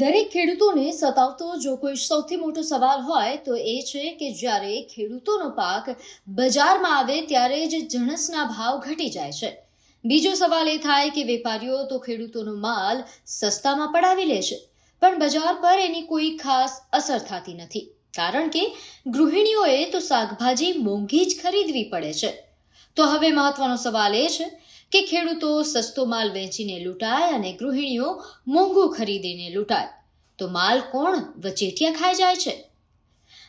દરેક ખેડૂતોને સતાવતો જો કોઈ સૌથી મોટો સવાલ હોય તો એ છે કે જ્યારે ખેડૂતોનો પાક બજારમાં આવે ત્યારે જ જણસના ભાવ ઘટી જાય છે. બીજો સવાલ એ થાય કે વેપારીઓ તો ખેડૂતોનો માલ સસ્તામાં પડાવી લે છે, પણ બજાર પર એની કોઈ ખાસ અસર થતી નથી. કારણ કે ગૃહિણીઓએ તો શાકભાજી મોંઘી જ ખરીદવી પડે છે. તો હવે મહત્વનો સવાલ એ છે કે ખેડૂતો સસ્તો માલ વેચીને લૂંટાય અને ગૃહિણીઓ મોંઘું ખરીદીને લૂંટાય. તો માલ કોણ વચેટિયા ખાઈ જાય છે?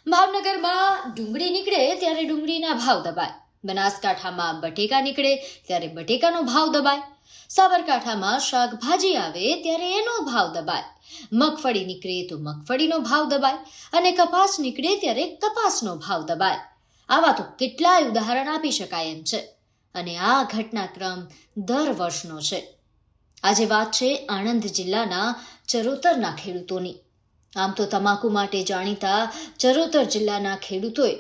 ભાવનગરમાં ડુંગળી નીકળે ત્યારે ડુંગળીના ભાવ દબાય. બનાસકાંઠામાં બટેકા નીકળે ત્યારે બટેકાનો ભાવ દબાય. સાબરકાંઠામાં શાકભાજી આવે ત્યારે એનો ભાવ દબાય. મગફળી નીકળે તો મગફળીનો ભાવ દબાય અને કપાસ નીકળે ત્યારે કપાસનો ભાવ દબાય. આવા તો કેટલાય ઉદાહરણ આપી શકાય એમ છે. અને આ ઘટનાક્રમ દર વર્ષનો છે. આજે વાત છે આણંદ જિલ્લાના ચરોતરના ખેડૂતોની. આમ તો તમાકુ માટે જાણીતા ચરોતર જિલ્લાના ખેડૂતોએ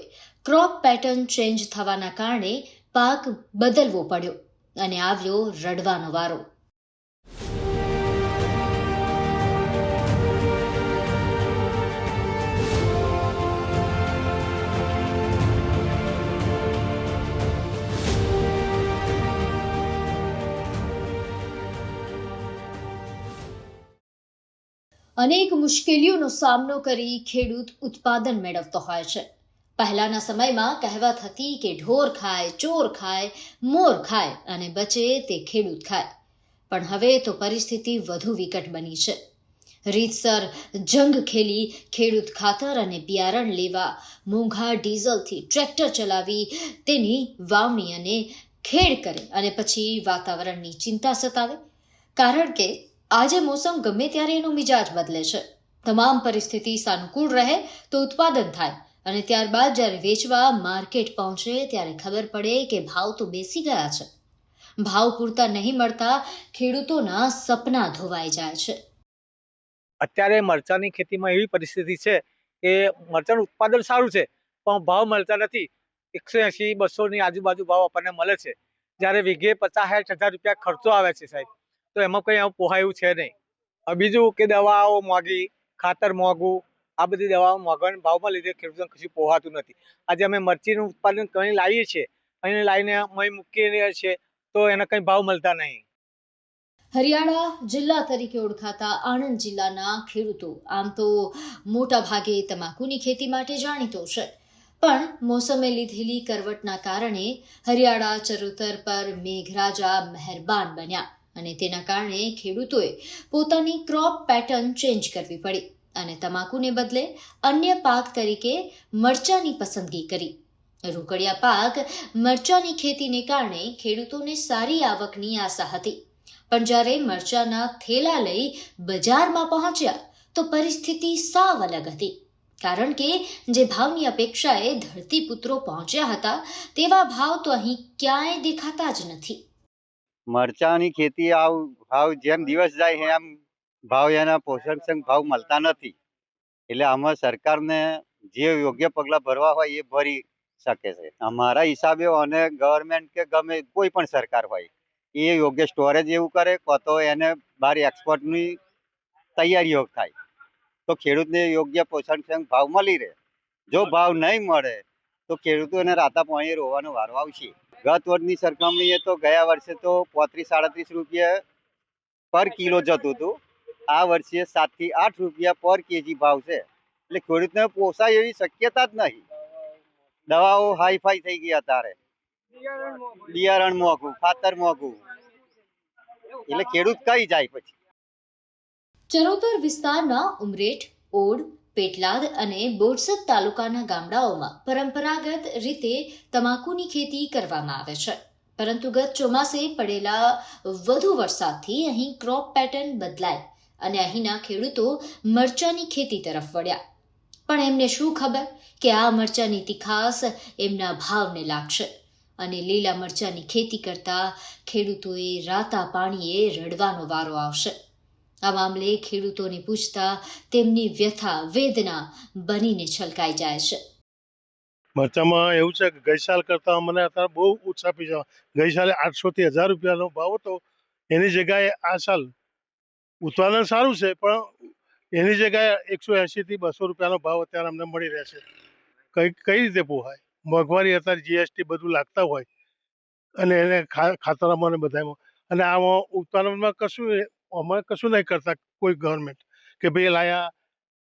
ક્રોપ પેટર્ન ચેન્જ થવાના કારણે પાક બદલવો પડ્યો અને આવ્યો રડવાનો વારો. અનેક મુશ્કેલીઓનો સામનો કરી ખેડૂત ઉત્પાદન મેળવતો હોય છે. પહેલાના સમયમાં કહેવત હતી કે ઢોર ખાય, ચોર ખાય, મોર ખાય અને બચે તે ખેડૂત ખાય. પણ હવે તો પરિસ્થિતિ વધુ વિકટ બની છે. રીતસર જંગ ખેલી ખેડૂત ખાતર અને બિયારણ લેવા, મોંઘા ડીઝલથી ટ્રેક્ટર ચલાવી, તેની વાવણી અને ખેડ કરે અને પછી વાતાવરણની ચિંતા સતાવે. કારણ કે આજે મોસમ ગમે ત્યારે એનો મિજાજ બદલે છે. તમામ પરિસ્થિતિ સાનુકૂળ રહે તો ઉત્પાદન થાય અને ત્યારબાદ જ્યારે વેચવા, માર્કેટ પહોંચે ત્યારે ખબર પડે કે ભાવ તો બેસી ગયા છે. ભાવ પૂરતા નહીં મળતા ખેડૂતોના સપના ધોવાઈ જાય છે. અત્યારે મરચાંની ખેતીમાં એવી પરિસ્થિતિ છે કે મરચાંનું ઉત્પાદન સારું છે, પણ ભાવ મળતા નથી. એકસો એંશી, બસોની આજુબાજુ ભાવ આપણને મળે છે. જ્યારે વીઘે પચાસ, સાઠ હજાર રૂપિયા ખર્ચો આવે છે સાહેબ. તો એમાં કંઈ પોહાયું છે નહીં. બીજું કે દવાઓ મોંઘી, ખાતર મોંઘું, આ બધી દવાઓ મોંઘાના ભાવમાં લીધે ખેડૂતોને કશું પોહાતું નથી. આજે અમે મરચીનું ઉત્પાદન કરીને લાવીએ છીએ અહીં લાવીને અહીં મૂકીએ છીએ, તો એના કંઈ ભાવ મળતા નહીં. હરિયાણા જિલ્લા તરીકે ઓળખાતા આણંદ જિલ્લાના ખેડૂતો, આમ તો મોટા ભાગે તમાકુની ખેતી માટે જાણીતો છે. પણ મોસમે લીધેલી કરવટના કારણે હરિયાળા ચરોતર પર મેઘરાજા મહેરબાન બન્યા. અને તેના કારણે ખેડૂતોએ પોતાની ક્રોપ પેટર્ન ચેન્જ કરવી પડી અને તમાકુને બદલે અન્ય પાક તરીકે મરચાની પસંદગી કરી. રોકડિયા પાક મરચાની ખેતીને કારણે ખેડૂતોને સારી આવકની આશા હતી. પણ જ્યારે મરચાના થેલા લઈ બજારમાં પહોંચ્યા, તો પરિસ્થિતિ સાવ અલગ હતી. કારણ કે જે ભાવની અપેક્ષાએ ધરતીપુત્રો પહોંચ્યા હતા, તેવા ભાવ તો અહીં ક્યાંય દેખાતા જ નથી. મરચાંની ખેતી આવ, ભાવ જેમ દિવસ જાય એમ ભાવ એના પોષણક્ષમ ભાવ મળતા નથી. એટલે આમાં સરકારને જે યોગ્ય પગલાં ભરવા હોય એ ભરી શકે છે. અમારા હિસાબે અને ગવર્મેન્ટ કે ગમે કોઈ પણ સરકાર હોય, એ યોગ્ય સ્ટોરેજ એવું કરે, કાં તો એને બહાર એક્સપોર્ટની તૈયારીઓ થાય. તો ખેડૂતને યોગ્ય પોષણક્ષમ ભાવ મળી રહે. જો ભાવ નહીં મળે, તો ખેડૂતોને રાતા પાણી રોવાનો વારો આવશે. ગત વર્ષની સરખામણીએ તો ગયા વર્ષે તો પોત્રીસ, સાડત્રીસ રૂપિયા પર કિલો જતું હતું. આ વર્ષે સાતથી આઠ રૂપિયા પર કેજી ભાવ છે. એટલે ખેડૂતને પોસાય એવી શક્યતા જ નહીં. દવાઓ હાઈ ફાઈ થઈ ગયા તારે બિયારણ મોંઘું, ખાતર મોંઘું. એટલે ખેડૂત કઈ જાય પછી? ચરોતર વિસ્તારના ઉમરેઠ, ઓડ પેટલાદ અને બોરસદ તાલુકાના ગામડાઓમાં પરંપરાગત રીતે તમાકુની ખેતી કરવામાં આવે છે. પરંતુ ગત ચોમાસે પડેલા વધુ વરસાદથી અહીં ક્રોપ પેટર્ન બદલાય અને અહીંના ખેડૂતો મરચાની ખેતી તરફ વળ્યા. પણ એમને શું ખબર કે આ મરચાની તીખાસ એમના ભાવને લાગશે અને લીલા મરચાની ખેતી કરતા ખેડૂતોએ રાતા પાણીએ રડવાનો વારો આવશે. આ મામલે ખેડૂતોને પૂછતા તેમની વ્યથા વેદના બનીને છલકાઈ જાય છે મરચામાં એવું છે કે ગઈ સાલ કરતાં મને અત્યારે બહુ ઓછા પૈસા ગઈ સાલે આઠસો થી હજાર રૂપિયાનો ભાવ હતો એની જગ્યાએ આ સાલ ઉત્પાદન સારું છે પણ એની જગ્યાએ એકસો એંશીથી બસો રૂપિયાનો ભાવ અત્યારે અમને મળી રહેશે કઈ કઈ રીતે પોહાય? મોંઘવારી અત્યારે જીએસટી બધું લાગતા હોય અને એને ખા- ખાતરામાં ને બધામાં. અને આમાં ઉત્પાદનમાં કશું અમે કશું નહીં કરતા કોઈ ગવર્મેન્ટ કે ભાઈ લાયા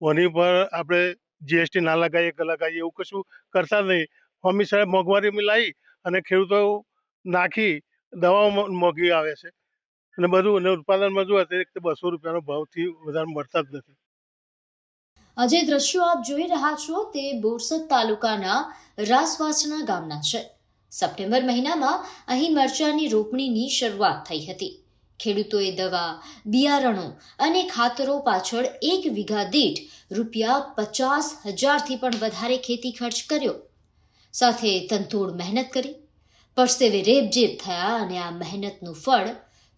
ઓની પર આપણે જીએસટી ના લગાવીએ કે લગાવીએ એવું કશું કરતા નહીં. હંમેશા મોંઘવારી લાવી અને ખેડૂતો નાખી, દવાઓ મોંઘી આવે છે. અને બધું, અને ઉત્પાદનમાં જો અત્યારે બસો રૂપિયાનો ભાવથી વધારે મળતા જ નથી. આ જે દ્રશ્યો આપ જોઈ રહ્યા છો તે બોરસદ તાલુકાના રાસવાસણા ગામના છે. સપ્ટેમ્બર મહિનામાં અહીં મરચાની રોપણીની શરૂઆત થઈ હતી. ખેડૂતોએ દવા, બિયારણો અને ખાતરો પાછળ એક વીઘા દીઠ રૂપિયા પચાસ હજારથી પણ વધારે ખેતી ખર્ચ કર્યો. સાથે તંતોડ મહેનત કરી. પરસેવે રેબજેબ થયા અને આ મહેનતનું ફળ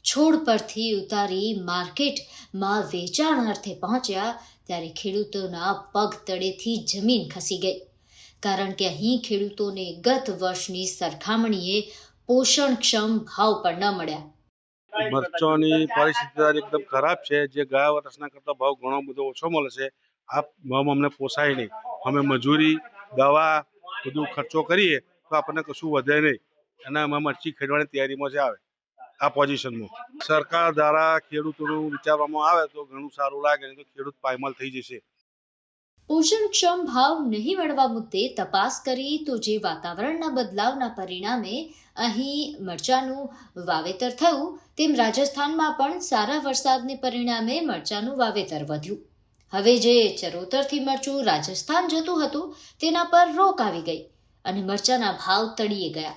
છોડ પરથી ઉતારી માર્કેટમાં વેચાણ અર્થે પહોંચ્યા ત્યારે ખેડૂતોના પગ તળેથી જમીન ખસી ગઈ. કારણ કે અહીં ખેડૂતોને ગત વર્ષની સરખામણીએ પોષણક્ષમ ભાવ પણ ન મળ્યા. મરચાંની પરિસ્થિતિ એકદમ ખરાબ છે. જે ગયા વર્ષના કરતાં ભાવ ઘણો બધો ઓછો મળે છે. આ ભાવ અમને પોસાય નહીં. અમે મજૂરી, દવા બધું ખર્ચો કરીએ તો આપણને કશું વધે નહીં. અને અમે મરચી ખેડવાની તૈયારીમાં જ આવે. આ પોઝિશનમાં. સરકાર દ્વારા ખેડૂતોનું વિચારવામાં આવે તો ઘણું સારું લાગે, નહીં તો ખેડૂત પાયમાલ થઈ જશે. પોષણક્ષમ ભાવ નહીં મળવા મુદ્દે તપાસ કરી તો જે વાતાવરણના બદલાવના પરિણામે અહીં મરચાનું વાવેતર થયું, તેમ રાજસ્થાનમાં પણ સારા વરસાદને પરિણામે મરચાનું વાવેતર વધ્યું. હવે જે ચરોતરથી મરચું રાજસ્થાન જતું હતું, તેના પર રોક આવી ગઈ અને મરચાના ભાવ તળીએ ગયા.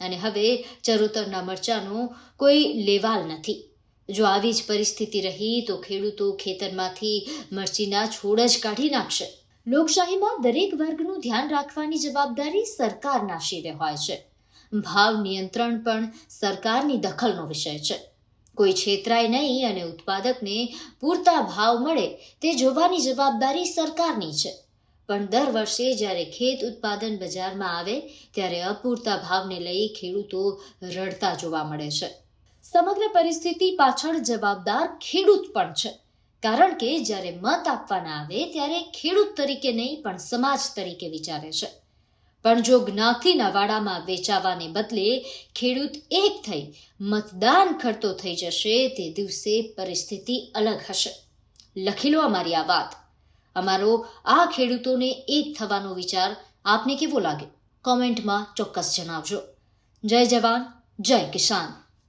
અને હવે ચરોતરના મરચાનો કોઈ લેવાલ નથી. જો આવી જ પરિસ્થિતિ રહી તો ખેડૂતો ખેતરમાંથી મરચીના છોડ જ કાઢી નાખશે. લોકશાહીમાં દરેક વર્ગનું ધ્યાન રાખવાની જવાબદારી સરકારના શિરે હોય છે. ભાવ નિયંત્રણ પણ સરકારની દખલનો વિષય છે. કોઈ છેતરાય નહીં અને ઉત્પાદકને પૂરતા ભાવ મળે તે જોવાની જવાબદારી સરકારની છે. પણ દર વર્ષે જ્યારે ખેત ઉત્પાદન બજારમાં આવે, ત્યારે અપૂરતા ભાવને લઈ ખેડૂતો રડતા જોવા મળે છે. સમગ્ર પરિસ્થિતિ પાછળ જવાબદાર ખેડૂત પણ છે. કારણ કે જ્યારે મત આપવાના આવે ત્યારે ખેડૂત તરીકે નહીં, પણ સમાજ તરીકે વિચારે છે. પણ જો જ્ઞાતિના વાડામાં વેચાવાને બદલે ખેડૂત એક થઈ, મતદાન કરતો થઈ જશે, તે દિવસે પરિસ્થિતિ અલગ હશે. લખી લો અમારી આ વાત. અમારો આ ખેડૂતોને એક થવાનો વિચાર આપને કેવો લાગે? કોમેન્ટમાં ચોક્કસ જણાવજો. જય જવાન, જય કિસાન.